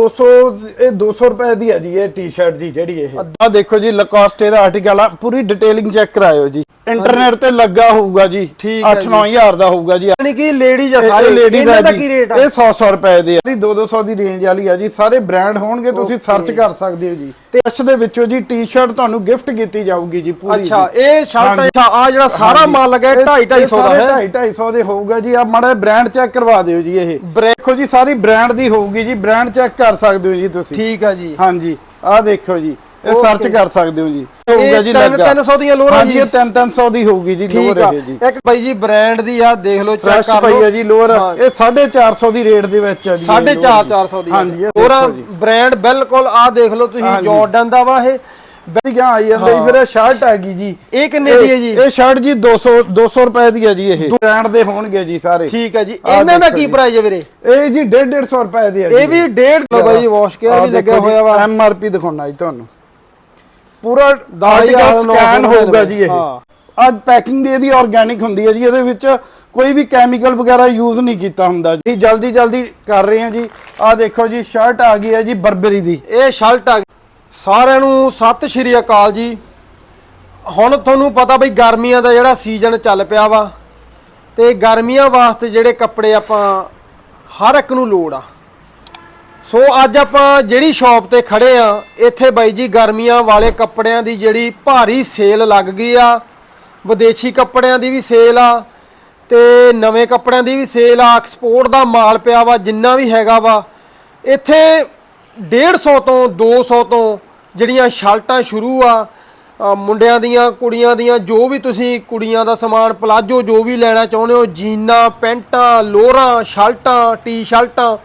200 ਇਹ 200 ਰੁਪਏ ਦੀ ਹੈ ਜੀ ਇਹ ਟੀ-ਸ਼ਰਟ ਜੀ ਜਿਹੜੀ ਇਹ। ਆ ਦੇਖੋ ਜੀ ਲਕੋਸਟੇ ਦਾ ਆਰਟੀਕਲ ਆ ਪੂਰੀ ਡਿਟੇਲਿੰਗ ਚੈੱਕ ਕਰਾਇਓ ਜੀ। ਇੰਟਰਨੈਟ ਤੇ ਲੱਗਾ ਹੋਊਗਾ ਜੀ ਠੀਕ ਹੈ 8-9000 ਦਾ ਹੋਊਗਾ ਜੀ। ਯਾਨੀ ਕਿ ਲੇਡੀਜ਼ ਆ ਸਾਰੇ ਲੇਡੀਜ਼ ਆ ਦਾ ਜੀ। ਕੀ ਰੇਟ ਆ? ਇਹ 100-100 ਰੁਪਏ ਦੇ ਆ। 200 ਦੀ ਰੇਂਜ ਵਾਲੀ ਆ ਜੀ ਸਾਰੇ ਬ੍ਰਾਂਡ ਹੋਣਗੇ ਤੁਸੀਂ ਸਰਚ ਕਰ ਸਕਦੇ ਹੋ ਜੀ। ਤੇ ਇਸ ਦੇ ਵਿੱਚੋਂ ਜੀ ਟੀ-ਸ਼ਰਟ ਤੁਹਾਨੂੰ ਗਿਫਟ ਕੀਤੀ ਜਾਊਗੀ ਜੀ ਪੂਰੀ ਅੱਛਾ ਜੀ। ਇਹ ਸ਼ਰਟ। ਅੱਛਾ ਆ ਜਿਹੜਾ ਸਾਰਾ। ਮਾਲ ਲੱਗਾ ਇਹ- 2.5 ਇਹ 250 ਦਾ ਹੈ। 2.5 250 ਦੇ ਹੋਊਗਾ ਜੀ। ਆ ਮਾੜਾ ਬ੍ਰਾਂਡ ਚੈੱਕ ਕਰਵਾ ਦਿਓ ਜੀ ਇਹ। ਦੇਖੋ ਜੀ ਸਾਰੀ ਬ੍ਰਾਂਡ ਦੀ ਹੋਊਗੀ ਜੀ ਬ੍ਰਾਂਡ ਚੈੱਕ ਕਰ ਸਕਦੇ ਹੋ ਜੀ ਤੁਸੀਂ। ਠੀਕ ਆ ਜੀ। ਹਾਂਜੀ ਆਹ ਦੇਖੋ ਜੀ। ਇਹ. ਸਰਚ ਕਰ ਸਕਦੇ ਹੋ ਜੀ। ਹੋਊਗਾ ਜੀ ਲੱਗਾ। 300 ਦੀਆਂ ਲੋਰਾਂ ਹਾਂਜੀ ਜੀ। ਇਹ 3-300 ਦੀ ਹੋਊਗੀ ਜੀ ਲੋਰ ਆ। ਇਹ ਜੀ। ਇੱਕ ਬਾਈ ਜੀ ਬ੍ਰਾਂਡ ਦੀ ਆ ਦੇਖ ਲਓ ਚੈੱਕ ਕਰ ਲਓ। ਜੀ ਲੋਰ। ਇਹ 450 ਦੀ ਰੇਟ ਦੇ ਵਿੱਚ ਹੈ ਜੀ ਇਹ ਸਾਢੇ ਲੋਅਰ ਚਾਰ ਜੀ। 400 ਦੀ ਹਾਂਜੀ ਜੀ। ਬ੍ਰਾਂਡ ਬਿਲਕੁਲ ਆ ਦੇਖ ਲਓ ਤੁਸੀਂ। ਜਾਰਡਨ ਦਾ ਵਾ ਇਹ। ਵਧੀਆ ਆਈ ਜਾਂਦੀ ਹਾਂ। ਫਿਰ ਇਹ ਸ਼ਰਟ ਆ ਗਈ ਜੀ। ਇਹ ਕਿੰਨੇ ਦੀ ਹੈ ਜੀ? ਇਹ ਸ਼ਰਟ ਜੀ 200 200 ਰੁਪਏ ਦੀ ਹੈ ਜੀ ਇਹ। ਬ੍ਰਾਂਡ ਦੇ ਹੋਣਗੇ ਜੀ ਸਾਰੇ। ਠੀਕ ਹੈ ਜੀ। ਇਹਨਾਂ ਦਾ ਕੀ ਜੀ। ਪ੍ਰਾਈਸ ਹੈ ਵੀਰੇ? ਇਹ ਜੀ 150 ਰੁਪਏ ਦੀ ਹੈ ਇਹ ਵੀ 1.5 ਲੋ ਬਾਈ ਵਾਸ਼ ਕੇਅਰ ਵੀ ਲੱਗਿਆ ਹੋਇਆ ਵਾ। ਐਮ ਆਰ ਪੀ ਦਿਖਾਉਣਾ ਜੀ ਤੁਹਾਨੂੰ। ਪੂਰਾ ਦਸ ਹਜ਼ਾਰ ਆਰਟੀਕਲ ਨੌ ਸਕੈਨ ਸੌ ਹੋਊਗਾ ਜੀ ਇਹ। ਅੱਜ ਪੈਕਿੰਗ ਦੀ ਇਹਦੀ ਆਰਗੈਨਿਕ ਹੁੰਦੀ ਹੈ ਜੀ ਇਹਦੇ ਵਿੱਚ ਕੋਈ ਵੀ ਕੈਮੀਕਲ ਵਗੈਰਾ ਯੂਜ਼ ਨਹੀਂ ਕੀਤਾ ਹੁੰਦਾ ਜੀ। ਜਲਦੀ ਜਲਦੀ ਕਰ ਰਹੇ ਹਾਂ ਜੀ। ਆਹ ਦੇਖੋ ਜੀ ਸ਼ਰਟ ਆ ਗਈ ਹੈ ਜੀ ਬਰਬਰੀ ਦੀ। ਇਹ ਸ਼ਰਟ ਆ ਸਾਰਿਆਂ ਨੂੰ ਸਤਿ ਸ਼੍ਰੀ ਅਕਾਲ ਜੀ। ਹੁਣ ਤੁਹਾਨੂੰ ਪਤਾ ਬਈ ਗਰਮੀਆਂ ਦਾ ਜਿਹੜਾ ਸੀਜ਼ਨ ਚੱਲ ਪਿਆ ਵਾ ਤੇ ਗਰਮੀਆਂ ਵਾਸਤੇ ਜਿਹੜੇ ਕੱਪੜੇ ਆਪਾਂ ਹਰ ਇੱਕ ਨੂੰ ਲੋੜ ਆ। ਸੋ ਅੱਜ ਆਪਾਂ ਜਿਹੜੀ ਸ਼ਾਪ ਤੇ ਖੜੇ ਆ, ਇੱਥੇ ਬਾਈ ਜੀ ਗਰਮੀਆਂ ਵਾਲੇ ਕੱਪੜਿਆਂ ਦੀ ਜਿਹੜੀ ਭਾਰੀ ਸੇਲ ਲੱਗ ਗਈ ਆ। ਵਿਦੇਸ਼ੀ ਕੱਪੜਿਆਂ ਦੀ ਵੀ ਸੇਲ ਆ ਤੇ ਨਵੇਂ ਕੱਪੜਿਆਂ ਦੀ ਵੀ ਸੇਲ ਆ। ਐਕਸਪੋਰਟ ਦਾ ਮਾਲ ਪਿਆ ਵਾ, ਜਿੰਨਾ ਵੀ ਹੈਗਾ ਵਾ। ਇੱਥੇ 150 ਤੋਂ 200 ਤੋਂ ਜਿਹੜੀਆਂ ਸ਼ਰਟਾਂ ਸ਼ੁਰੂ ਆ ਮੁੰਡਿਆਂ ਦੀਆਂ ਕੁੜੀਆਂ ਦੀਆਂ ਜੋ ਵੀ ਤੁਸੀਂ ਕੁੜੀਆਂ ਦਾ ਸਮਾਨ ਪਲਾਜੋ ਜੋ ਵੀ ਲੈਣਾ ਚਾਹੁੰਦੇ ਹੋ ਜੀਨਾਂ ਪੈਂਟਾਂ ਲੋਰਾਂ ਸ਼ਰਟਾਂ ਟੀ-ਸ਼ਰਟਾਂ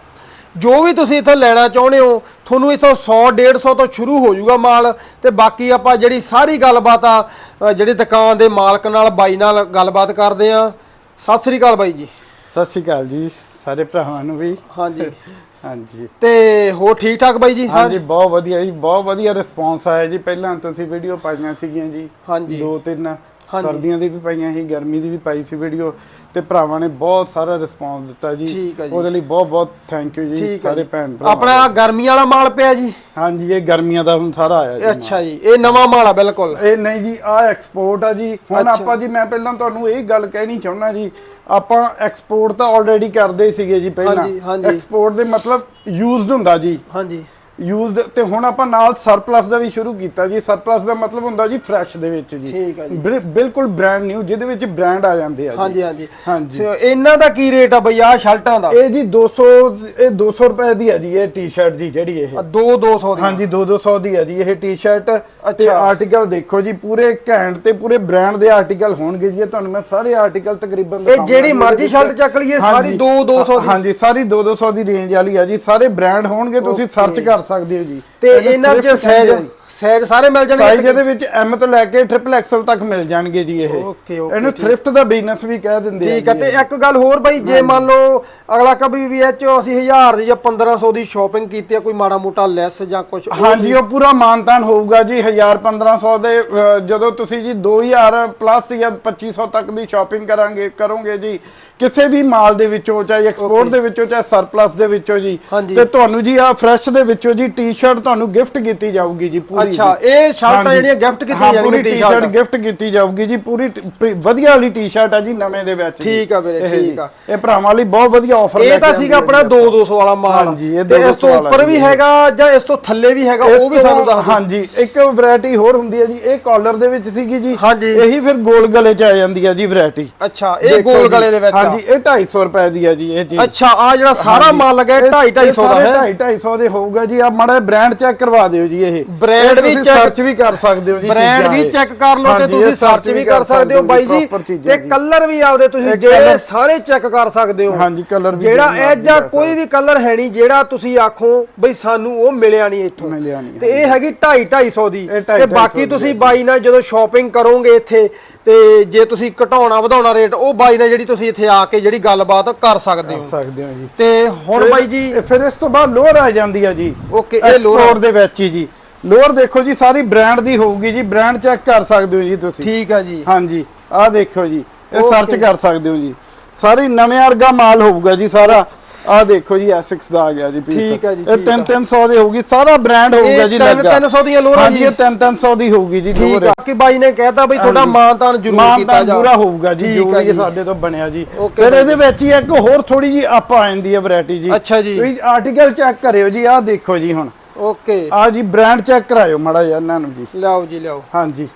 ਜੋ ਵੀ ਤੁਸੀਂ ਇੱਥੋਂ ਲੈਣਾ ਚਾਹੁੰਦੇ ਹੋ ਤੁਹਾਨੂੰ ਇੱਥੋਂ 100 150 ਤੋਂ ਸ਼ੁਰੂ ਹੋ ਜਾਊਗਾ ਮਾਲ ਤੇ ਬਾਕੀ ਆਪਾਂ ਜਿਹੜੀ ਸਾਰੀ ਗੱਲਬਾਤ ਆ ਜਿਹੜੀ ਦੁਕਾਨ ਦੇ ਮਾਲਕ ਨਾਲ ਬਾਈ ਨਾਲ ਗੱਲਬਾਤ ਕਰਦੇ ਆ। ਸਤਿ ਸ੍ਰੀ ਅਕਾਲ ਬਾਈ ਜੀ। ਸਤਿ ਸ਼੍ਰੀ ਅਕਾਲ ਜੀ ਸਾਰੇ ਭਰਾਵਾਂ ਨੂੰ ਵੀ। ਹਾਂਜੀ। ਹਾਂਜੀ। ਤੇ ਹੋ ਠੀਕ ਠਾਕ ਬਾਈ ਜੀ ਹਾਂਜੀ ਬਹੁਤ ਵਧੀਆ ਜੀ ਬਹੁਤ ਵਧੀਆ ਰਿਸਪੌਂਸ ਆਇਆ ਜੀ। ਪਹਿਲਾਂ ਤੁਸੀਂ ਵੀਡੀਓ ਪਾਈਆਂ ਸੀਗੀਆਂ ਜੀ। ਹਾਂਜੀ। ਦੋ ਤਿੰਨ। ਸਰਦੀਆਂ ਦੀ ਵੀ ਪਾਈਆਂ ਸੀ ਗਰਮੀ ਦੀ ਵੀ ਪਾਈ ਸੀ ਵੀਡੀਓ ਤੇ ਭਰਾਵਾਂ ਨੇ ਬਹੁਤ ਸਾਰਾ ਰਿਸਪੌਂਸ ਦਿੱਤਾ ਜੀ। ਉਹਦੇ ਲਈ ਬਹੁਤ ਬਹੁਤ ਥੈਂਕ ਯੂ ਜੀ ਸਾਰੇ। ਭੈਣ ਭਰਾ ਆਪਣਾ ਗਰਮੀ ਵਾਲਾ ਮਾਲ ਪਿਆ ਜੀ। ਹਾਂਜੀ ਇਹ ਗਰਮੀਆਂ ਦਾ ਹੁਣ ਸਾਰਾ ਆਇਆ ਜੀ। ਅੱਛਾ ਜੀ ਇਹ ਨਵਾਂ ਮਾਲ ਆ ਬਿਲਕੁਲ। ਇਹ ਨਹੀਂ ਜੀ ਆ ਐਕਸਪੋਰਟ ਆ ਜੀ। ਹੁਣ। ਆਪਾਂ ਜੀ ਮੈਂ ਪਹਿਲਾਂ ਤੁਹਾਨੂੰ ਇਹ ਗੱਲ ਕਹਿਣੀ ਚਾਹੁੰਦਾ ਜੀ ਆਪਾਂ ਐਕਸਪੋਰਟ ਤਾਂ ਆਲਰੇਡੀ ਕਰਦੇ ਹੀ ਸੀਗੇ ਜੀ ਪਹਿਲਾਂ। ਹਾਂਜੀ, ਹਾਂਜੀ। ਐਕਸਪੋਰਟ ਦੇ ਮਤਲਬ ਯੂਜ਼ਡ ਹੁੰਦਾ ਜੀ। ਹਾਂਜੀ। ਯੂਜ਼ਡ ਤੇ ਹੁਣ ਆਪਾਂ ਨਾਲ ਸਰਪਲਸ ਦਾ ਵੀ ਸ਼ੁਰੂ ਕੀਤਾ ਜੀ। ਸਰਪਲਸ ਦਾ ਮਤਲਬ ਹੁੰਦਾ ਜੀ ਫਰੈਸ਼ ਦੇ ਵਿੱਚ ਜੀ। ਠੀਕ ਆ ਜੀ। ਬਿਲ- ਬਿਲਕੁਲ ਬ੍ਰਾਂਡ ਨਿਊ ਜਿਹਦੇ ਵਿੱਚ ਬ੍ਰਾਂਡ ਆ ਜਾਂਦੇ ਆ ਜੀ। ਹਾਂਜੀ ਹਾਂਜੀ। ਹਾਂਜੀ। ਸੋ ਇਹਨਾਂ ਦਾ ਕੀ ਰੇਟ ਆ ਬਈ? ਆ ਸ਼ਰਟਾਂ ਦਾ। ਇਹ ਜੀ 200 ਇਹ 200 ਰੁਪਏ ਦੀ ਹੈ ਜੀ ਇਹ ਟੀ-ਸ਼ਰਟ ਜੀ ਜਿਹੜੀ ਇਹ। 2 200 ਦੀ ਹਾਂਜੀ 2-200 ਦੀ ਹੈ ਜੀ। ਇਹ ਟੀ-ਸ਼ਰਟ ਤੇ। ਆਰਟੀਕਲ ਦੇਖੋ ਜੀ ਪੂਰੇ ਘੈਂਟ ਤੇ ਪੂਰੇ ਬ੍ਰਾਂਡ ਦੇ ਆਰਟੀਕਲ ਹੋਣਗੇ ਜੀ ਤੁਹਾਨੂੰ ਮੈਂ ਸਾਰੇ ਆਰਟੀਕਲ ਤਕਰੀਬਨ ਇਹ ਜਿਹੜੀ ਮਰਜ਼ੀ ਸ਼ਰਟ। ਚੱਕ ਲਈਏ, ਸਾਰੀ ਹਾਂਜੀ। ਦੋ- ਦੋ ਸੌ ਦੀ। ਹਾਂਜੀ ਸਾਰੀ 2-200 ਦੀ ਰੇਂਜ ਵਾਲੀ ਆ ਜੀ ਸਾਰੇ ਬ੍ਰਾਂਡ ਹੋਣਗੇ ਤੁਸੀਂ। ਸਰਚ ਕਰ ਸਕਦੇ ਹੋ ਜੀ ਤੇ ਇਹਨੂੰ ਚ ਸਾਈਜ਼। ਸਾਈਜ਼ ਸਾਰੇ ਮਿਲ ਸਾਈਜ਼ ਜਾਣਗੇ ਇਹਦੇ ਵਿੱਚ ਐਮ ਤੋਂ ਲੈ ਕੇ ਟ੍ਰਿਪਲ ਐਕਸਲ ਤੱਕ ਮਿਲ ਜਾਣਗੇ ਜੀ ਇਹ ਇਹਨੂੰ। ਥ੍ਰਿਫਟ ਦਾ ਬਿਜ਼ਨਸ ਵੀ ਕਹਿ ਦਿੰਦੇ ਆ ਠੀਕ ਹੈ ਤੇ। ਇੱਕ ਗੱਲ ਹੋਰ ਬਾਈ ਜੇ ਮੰਨ ਲਓ ਅਗਲਾ ਕभी ਵੀ ਇਹ ਚੋਂ ਅਸੀਂ 1000 ਦੀ ਜਾਂ 1500 ਦੀ ਸ਼ਾਪਿੰਗ ਕੀਤੀ ਆ ਕੋਈ ਮਾੜਾ ਮੋਟਾ ਲੈਸ ਜਾਂ ਕੁਝ ਹਾਂਜੀ ਉਹ ਪੂਰਾ ਮਾਨਤਾਨ ਹੋਊਗਾ ਜੀ 1000 1500 ਦੇ ਜਦੋਂ ਤੁਸੀਂ ਜੀ 2000 ਪਲੱਸ ਜਾਂ 2500 ਤੱਕ ਦੀ ਸ਼ਾਪਿੰਗ ਕਰਾਂਗੇ ਕਰੋਗੇ ਜੀ ਕਿਸੇ ਵੀ ਮਾਲ ਦੇ ਵਿੱਚੋਂ ਚਾਹੇ ਐਕਸਪੋਰਟ. ਦੇ ਵਿੱਚੋਂ ਚਾਹੇ ਸਰਪਲਸ ਦੇ ਵਿੱਚੋਂ ਜੀ। ਤੇ ਤੁਹਾਨੂੰ ਜੀ ਆ ਫਰੈਸ਼ ਦੇ ਵਿੱਚੋਂ ਜੀ ਟੀ-ਸ਼ਰਟ ਤੁਹਾਨੂੰ ਗਿਫਟ ਕੀਤੀ ਜਾਊਗੀ ਜੀ ਪੂਰੀ ਅੱਛਾ। ਇਹ ਸ਼ਰਟਾਂ। ਜਿਹੜੀਆਂ ਗਿਫਟ ਕੀਤੀਆਂ ਹਾਂ, ਜਾਣਗੀਆਂ ਪੂਰੀ ਟੀ-ਸ਼ਰਟ ਗਿਫਟ ਕੀਤੀ ਜਾਊਗੀ ਜੀ ਪੂਰੀ ਵਧੀਆ ਵਾਲੀ ਟੀ-ਸ਼ਰਟ ਆ ਜੀ ਨਵੇਂ ਦੇ ਵਿੱਚ। ਠੀਕ ਆ ਵੀਰੇ, ਠੀਕ। ਆ। ਇਹ ਭਰਾਵਾਂ ਲਈ ਬਹੁਤ ਵਧੀਆ ਆਫਰ ਇਹ ਤਾਂ ਸੀਗਾ ਆਪਣਾ 2 200 ਵਾਲਾ ਮਾਲ ਤੇ 200 ਇਸ ਤੋਂ ਉੱਪਰ ਵੀ। ਹੈਗਾ ਜਾਂ ਇਸ ਤੋਂ ਥੱਲੇ ਵੀ ਹੈਗਾ ਉਹ ਵੀ ਸਾਨੂੰ ਦੱਸ ਹਾਂਜੀ ਇੱਕ ਵੈਰਾਈਟੀ ਹੋਰ ਹੁੰਦੀ ਹੈ ਜੀ ਇਹ ਕਾਲਰ ਦੇ ਵਿੱਚ ਸੀਗੀ ਜੀ। ਇਹੀ ਫਿਰ ਗੋਲ ਗਲੇ ਚ ਆ ਜਾਂਦੀ ਹੈ ਜੀ ਵੈਰਾਈਟੀ ਅੱਛਾ ਇਹ ਗੋਲ ਗਲੇ ਦੇ ਵਿੱਚ। ਹਾਂਜੀ ਇਹ 250 ਰੁਪਏ ਦੀ ਹੈ ਜੀ ਇਹ ਚੀਜ਼ ਅੱਛਾ ਆ ਜਿਹੜਾ ਸਾਰਾ ਮਾਲ ਲੱਗਾ 2.5 250 ਦਾ ਹੈ 250 250 ਦੇ ਹੋਊਗਾ ਜੀ ਆ ਮਾੜਾ ਬ੍ਰਾਂਡ ਚੈੱਕ ਕਰਵਾ ਦਿਓ ਜੀ ਇਹ। ਇਹ ਵੀ ਸਰਚ ਵੀ ਕਰ ਸਕਦੇ ਹੋ ਜੀ ਬ੍ਰਾਂਡ ਵੀ। ਚੈੱਕ ਕਰ ਲਓ ਤੇ ਤੁਸੀਂ ਸਰਚ ਵੀ ਕਰ ਸਕਦੇ ਹੋ ਬਾਈ ਜੀ। ਤੇ। ਕਲਰ ਵੀ ਆਪਦੇ ਤੁਸੀਂ ਜਿਹੜੇ ਸਾਰੇ ਚੈੱਕ ਕਰ ਸਕਦੇ ਹੋ। ਹਾਂਜੀ, colour ਵੀ ਜਿਹੜਾ ਇਹ ਜਾਂ ਕੋਈ ਵੀ ਕਲਰ ਹੈ ਨਹੀਂ ਜਿਹੜਾ ਤੁਸੀਂ ਆਖੋ ਬਈ ਸਾਨੂੰ ਉਹ ਮਿਲਿਆ ਨਹੀਂ ਇੱਥੋਂ। ਮਿਲਿਆ ਨਹੀਂ, ਤੇ ਇਹ ਹੈਗੀ 2.5 250 ਦੀ। ਤੇ 250 ਬਾਕੀ ਤੁਸੀਂ। ਬਾਈ ਨਾਲ ਜਦੋਂ ਸ਼ਾਪਿੰਗ ਕਰੋਗੇ ਇੱਥੇ ਤੇ ਜੇ ਤੁਸੀਂ ਘਟਾਉਣਾ ਵਧਾਉਣਾ ਰੇਟ ਉਹ ਬਾਈ ਨਾਲ ਜਿਹੜੀ ਤੁਸੀਂ ਇੱਥੇ ਆ ਕੇ ਜਿਹੜੀ ਗੱਲਬਾਤ ਕਰ ਸਕਦੇ ਹੋ। ਸਕਦੇ ਹੋ ਜੀ। ਤੇ ਹੁਣ ਬਾਈ ਜੀ ਫਿਰ ਇਸ ਤੋਂ ਬਾਅਦ ਲੋਅਰ ਆ ਜਾਂਦੀ ਹੈ ਜੀ। Okay, ਇਹ lower- Export ਦੇ ਵਿੱਚ ਹੀ ਜੀ। ਲੋਅਰ ਦੇਖੋ ਜੀ ਸਾਰੀ ਬ੍ਰਾਂਡ ਦੀ ਹੋਊਗੀ ਜੀ। ਬ੍ਰਾਂਡ ਚੈੱਕ ਕਰ ਸਕਦੇ ਹੋ ਜੀ ਤੁਸੀਂ। ਠੀਕ ਆ ਜੀ। ਹਾਂਜੀ ਆਹ ਦੇਖੋ ਜੀ। ਇਹ. ਸਰਚ ਕਰ ਸਕਦੇ ਹੋ ਜੀ। ਸਾਰੀ ਨਵੇਂ ਵਰਗਾ ਮਾਲ ਹੋਊਗਾ ਜੀ ਸਾਰਾ। ਆ ਦੇਖੋ ਜੀ ਐਸਿਕਸ ਦਾ ਆ ਗਿਆ ਜੀ ਪੀਸ ਠੀਕ ਹੈ ਜੀ, ਇਹ ਠੀਕ ਆ। 3-300 ਦੀ ਹੋਊਗੀ। ਸਾਰਾ ਬ੍ਰਾਂਡ ਹੋਊਗਾ ਜੀ ਲੱਗਾ। 300 ਦੀਆਂ ਲੋਰਾਂ ਜੀ। ਇਹ 3-300 ਦੀ ਹੋਊਗੀ ਜੀ ਠੀਕ ਲੋਰ ਆ ਕਿ ਬਾਈ ਨੇ ਕਹਿਤਾ ਬਈ ਤੁਹਾਡਾ। ਮਾਨਤਾਨ ਜ਼ਰੂਰ ਕੀਤਾ ਮਾਨਤਾਨ ਜਾ ਪੂਰਾ ਹੋਊਗਾ ਜੀ ਜੋ। ਵੀ। ਸਾਡੇ ਤੋਂ ਬਣਿਆ ਜੀ। ਫਿਰ ਇਹਦੇ ਵਿੱਚ ਹੀ ਇੱਕ ਹੋਰ ਥੋੜੀ ਜੀ ਅਪ ਆ ਜਾਂਦੀ ਹੈ ਵੈਰਾਈਟੀ ਜੀ। ਅੱਛਾ ਜੀ। ਤੁਸੀਂ ਆਰਟੀਕਲ ਚੈੱਕ ਕਰਿਓ ਜੀ ਆਹ ਦੇਖੋ ਜੀ ਹੁਣ। ਓਕੇ ਆ ਜੀ ਬ੍ਰਾਂਡ ਚੈੱਕ ਕਰਾਇਓ ਮਾੜਾ ਜਿਹਾ ਇਹਨਾਂ ਨੂੰ ਜੀ ਲਿਆਓ ਜੀ ਲਿਆਓ ਹਾਂਜੀ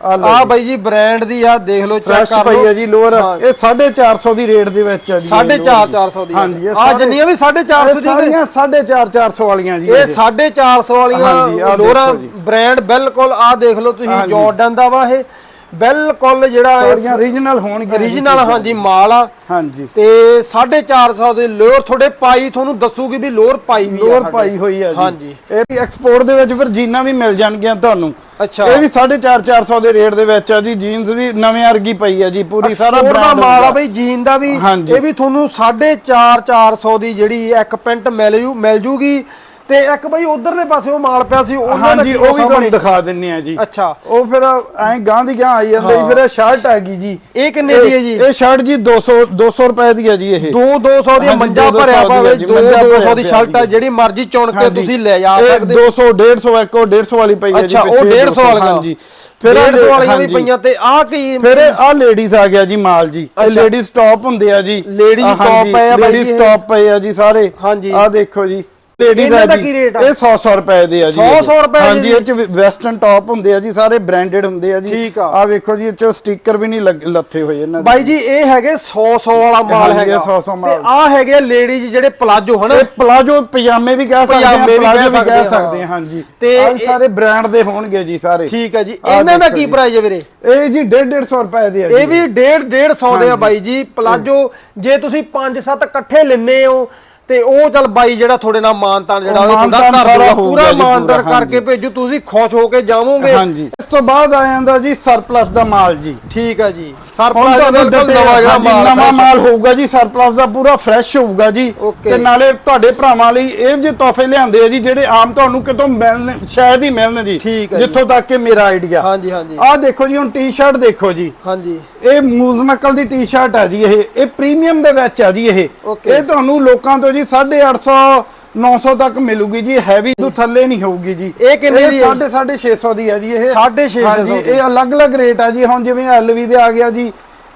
ਆ ਲਓ ਆ ਜੀ। ਬਾਈ ਜੀ ਬ੍ਰਾਂਡ ਦੀ ਆ ਦੇਖ ਲਓ ਚੈੱਕ ਕਰ ਹੈ ਲਓ ਜੀ ਲੋਅਰ। ਇਹ 450 ਦੀ ਰੇਟ ਦੇ ਵਿੱਚ ਹੈ ਜੀ ਇਹ ਸਾਢੇ ਲੋਅਰ ਚਾਰ ਜੀ। 400 ਦੀ ਹਾਂਜੀ ਆ ਜਿੰਨੀਆਂ ਵੀ 450 ਦੀਆਂ ਸਾਰੀਆਂ 450 400 ਵਾਲੀਆਂ ਜੀ ਇਹ 450 ਹਾਂਜੀ, ਵਾਲੀਆਂ ਲੋਰਾ। ਬ੍ਰਾਂਡ ਬਿਲਕੁਲ ਆ ਦੇਖ ਲਓ ਤੁਸੀਂ। ਜਾਰਡਨ ਦਾ ਵਾ ਇਹ ਬਿਲਕੁਲ ਜਿਹੜਾ ਸਾਰੀਆਂ ਓਰੀਜਨਲ ਹੋਣਗੀਆਂ ਜੀ ਓਰੀਜਨਲ ਹਾਂਜੀ ਮਾਲ ਆ। ਹਾਂਜੀ। ਤੇ 450 ਦੇ ਲੋਰ ਤੁਹਾਡੇ ਪਾਈ ਤੁਹਾਨੂੰ ਦੱਸੂਗੀ ਵੀ ਲੋਰ ਪਾਈ ਵੀ ਆ ਲੋਅਰ। ਪਾਈ ਹੋਈ ਹੈ ਜੀ। ਹਾਂਜੀ। ਇਹ ਵੀ ਐਕਸਪੋਰਟ ਦੇ ਵਿੱਚ ਫਿਰ ਜੀਨਾਂ ਵੀ ਮਿਲ ਜਾਣਗੀਆਂ ਤੁਹਾਨੂੰ। ਅੱਛਾ। ਇਹ ਵੀ 450 400 ਦੇ ਰੇਟ ਦੇ ਵਿੱਚ ਆ ਜੀ। ਜੀਨਸ ਵੀ ਨਵੇਂ ਵਰਗੀ ਪਈ ਹੈ ਜੀ। ਪੂਰੀ ਸਾਰਾ ਬ੍ਰਾਂਡ ਮਾਲ ਆ ਬਈ ਜੀਨ ਦਾ ਵੀ। ਇਹ ਵੀ ਤੁਹਾਨੂੰ 4.5 400 ਦੀ ਜਿਹੜੀ ਇੱਕ ਪੈਂਟ ਮਿਲ ਜੂ ਮਿਲ ਜੂਗੀ। ਤੇ ਇੱਕ ਬਈ ਉਧਰਲੇ ਪਾਸੇ ਉਹ ਮਾਲ ਪਿਆ ਸੀ ਉਹਨਾਂ ਦਾ ਹਾਂਜੀ ਉਹ ਵੀ? ਤੁਹਾਨੂੰ ਦਿਖਾ ਦਿੰਨੇ ਆ ਜੀ ਅੱਛਾ ਉਹ ਫਿਰ ਐਂ ਗਾਂ ਦੀ ਗਾਂ ਆਈ ਜਾਂਦਾ ਫਿਰ ਇਹ ਸ਼ਰਟ ਆ ਗਈ ਜੀ ਇਹ ਕਿੰਨੇ ਦੀ ਹੈ ਜੀ ਇਹ ਸ਼ਰਟ ਜੀ 200 200 ਰੁਪਏ ਦੀ ਹੈ ਜੀ ਇਹ 2 200 ਦੀ ਮੰਜਾ ਭਰਿਆ ਜੀ, 2 ਮੰਜਾ 200 ਭਰਿਆ ਦੀ ਸ਼ਰਟ ਆ। ਜਿਹੜੀ ਮਰਜ਼ੀ ਚੁਣ ਕੇ। ਤੁਸੀਂ ਲੈ ਜਾ ਸਕਦੇ 200 150 ਇੱਕ ਉਹ 150 ਵਾਲੀ ਪਈ ਹੈ ਜੀ ਅੱਛਾ, ਉਹ ਪਿੱਛੇ 150 ਵਾਲੀਆਂ। ਹਾਂਜੀ ਫਿਰ ਆਹ 150 ਵਾਲੀਆਂ ਵੀ। ਪਈਆਂ ਤੇ ਆ ਕੀ ਫਿਰ ਆ ਲੇਡੀਜ਼ ਆ ਗਿਆ ਜੀ ਮਾਲ ਜੀ ਇਹ। ਲੇਡੀਜ਼ ਟੌਪ ਹੁੰਦੇ ਆ ਜੀ ਹਾਂਜੀ, top ਪਏ ਆ ਬਾਈ top ਪਏ ਆ ਜੀ ਸਾਰੇ ਹਾਂਜੀ। ਆ ਦੇਖੋ ਜੀ ਇਹਨਾਂ ਆ ਦਾ ਜੀ ਕੀ rate ਆ? ਇਹ 100 100 ਰੁਪਏ ਦੇ ਆ ਜੀ 100 ਇਹ। 100 ਰੁਪਏ ਦੇ ਹਾਂਜੀ ਜੀ? ਇਹ ਚ ਵੈਸਟਰਨ ਟੌਪ ਹੁੰਦੇ ਆ ਜੀ ਸਾਰੇ ਬ੍ਰਾਂਡਡ ਹੁੰਦੇ ਆ ਜੀ। ਠੀਕ ਆ। ਆ ਵੇਖੋ ਜੀ ਇਹ ਚ ਸਟicker ਵੀ ਨਹੀਂ ਲੱਗ- ਲੱਥੇ ਹੋਏ ਇਹਨਾਂ ਦੇ। ਬਾਈ ਜੀ ਇਹ ਹੈਗੇ 100 100 ਵਾਲਾ ਮਾਲ ਹਾਂਜੀ, ਇਹ ਹੈਗਾ। 100 100 ਮਾਲ। ਤੇ ਆ ਹੈਗੇ ਲੇਡੀਜ਼ ਜਿਹੜੇ ਪਲਾਜੋ ਹਨਾ? ਇਹ ਪਲਾਜੋ ਪਜਾਮੇ ਵੀ ਕਹਿ ਸਕਦੇ ਆ ਪਜਾਮੇ ਵੀ ਪਲਾਜੋ ਕਹਿ ਵੀ ਕਹਿ ਸਕਦੇ ਆ, ਸਕਦੇ ਆ ਹਾਂਜੀ। ਤੇ ਤੇ ਇਹ- ਸਾਰੇ ਬ੍ਰਾਂਡ ਦੇ ਹੋਣਗੇ ਜੀ ਸਾਰੇ। ਠੀਕ ਹੈ ਜੀ। ਆਹ ਇਹਨਾਂ ਦਾ ਦੇਖੋ ਕੀ ਜੀ। ਪ੍ਰਾਈਸ ਹੈ ਵੀਰੇ? ਇਹ ਜੀ 1.5 150 ਰੁਪਏ ਦੇ ਆ ਜੀ। ਇਹ ਵੀ 1.5 150 ਦੇ ਆ ਬਾਈ ਜੀ। ਪਲਾਜੋ ਜੇ ਤੁਸੀਂ 5-7 ਇਕੱਠੇ ਲੈਨੇ ਹੋ ਤੇ ਉਹ ਚੱਲ ਬਾਈ ਜਿਹੜਾ ਤੁਹਾਡੇ ਨਾਲ ਮਾਨਤਾਨ ਜਿਹੜਾ ਉਹ ਤੁਹਾਡਾ ਮਾਨਤਾਨ ਕਰ ਸਾਰਾ ਦੂਗਾ ਹੋਊਗਾ ਪੂਰਾ ਜੀ, ਮਾਨਤਾਨ ਪੂਰਾ, ਕਰਕੇ। ਭੇਜੂ ਤੁਸੀਂ ਖੁਸ਼ ਹੋ ਕੇ ਜਾਵੋਗੇ। ਹਾਂਜੀ। ਇਸ ਤੋਂ ਬਾਅਦ ਆ ਜਾਂਦਾ ਜੀ ਸਰਪਲਸ ਦਾ ਮਾਲ ਜੀ। ਠੀਕ ਹੈ ਜੀ। ਹੁਣ ਸਰਪ੍ਰਾਈਜ਼ ਤੁਹਾਨੂੰ ਬਿਲਕੁਲ detail- ਨਵਾਂ ਜਿਹੜਾ ਹਾਂਜੀ, ਮਾਲ ਨਵਾਂ ਮਾਲ ਹੋਊਗਾ ਜੀ ਸਰਪਲਸ ਦਾ ਪੂਰਾ ਫਰੈਸ਼ ਹੋਊਗਾ ਜੀ। Okay. ਤੇ ਨਾਲੇ ਤੁਹਾਡੇ ਭਰਾਵਾਂ ਲਈ ਇਹ ਜਿਹੇ ਤੋਹਫੇ ਲਿਆਂਦੇ ਆ ਜੀ ਜਿਹੜੇ ਆਮ ਤੁਹਾਨੂੰ ਕਿਤੋਂ ਮਿਲਣ ਸ਼ਾਇਦ ਹੀ ਮਿਲਣ ਜੀ ਠੀਕ ਹੈ ਜੀ। ਜਿੱਥੋਂ ਤੱਕ ਕਿ ਮੇਰਾ ਆਈਡੀਆ ਹਾਂਜੀ ਹਾਂਜੀ। ਆਹ ਦੇਖੋ ਜੀ ਹੁਣ ਟੀ-ਸ਼ਰਟ ਦੇਖੋ ਜੀ। ਹਾਂਜੀ। ਇਹ ਮੂਜ਼ ਨਕਲ ਦੀ ਟੀ-ਸ਼ਰਟ ਹੈ ਜੀ ਇਹ। ਇਹ ਪ੍ਰੀਮੀਅਮ ਦੇ ਵਿੱਚ ਆ ਜੀ ਇਹ। Okay. ਇਹ ਤੁਹਾਨੂੰ ਲੋਕਾਂ ਤੋਂ ਜੀ 850 900 ਤੱਕ ਮਿਲੂਗੀ ਜੀ ਹੈਵੀ ਤੋਂ ਥੱਲੇ ਨਹੀਂ ਹੋਊਗੀ ਜੀ। ਇਹ ਕਿੰਨੇ ਦੀ ਹੈ? 650 600 ਦੀ ਹੈ ਜੀ ਇਹ। 650 ਹਾਂਜੀ। ਇਹ ਅਲੱਗ-ਅਲੱਗ ਰੇਟ ਆ ਜੀ ਹੁਣ ਜਿਵੇਂ ਐਲਵੀ ਦੇ ਆ ਗਿਆ ਜੀ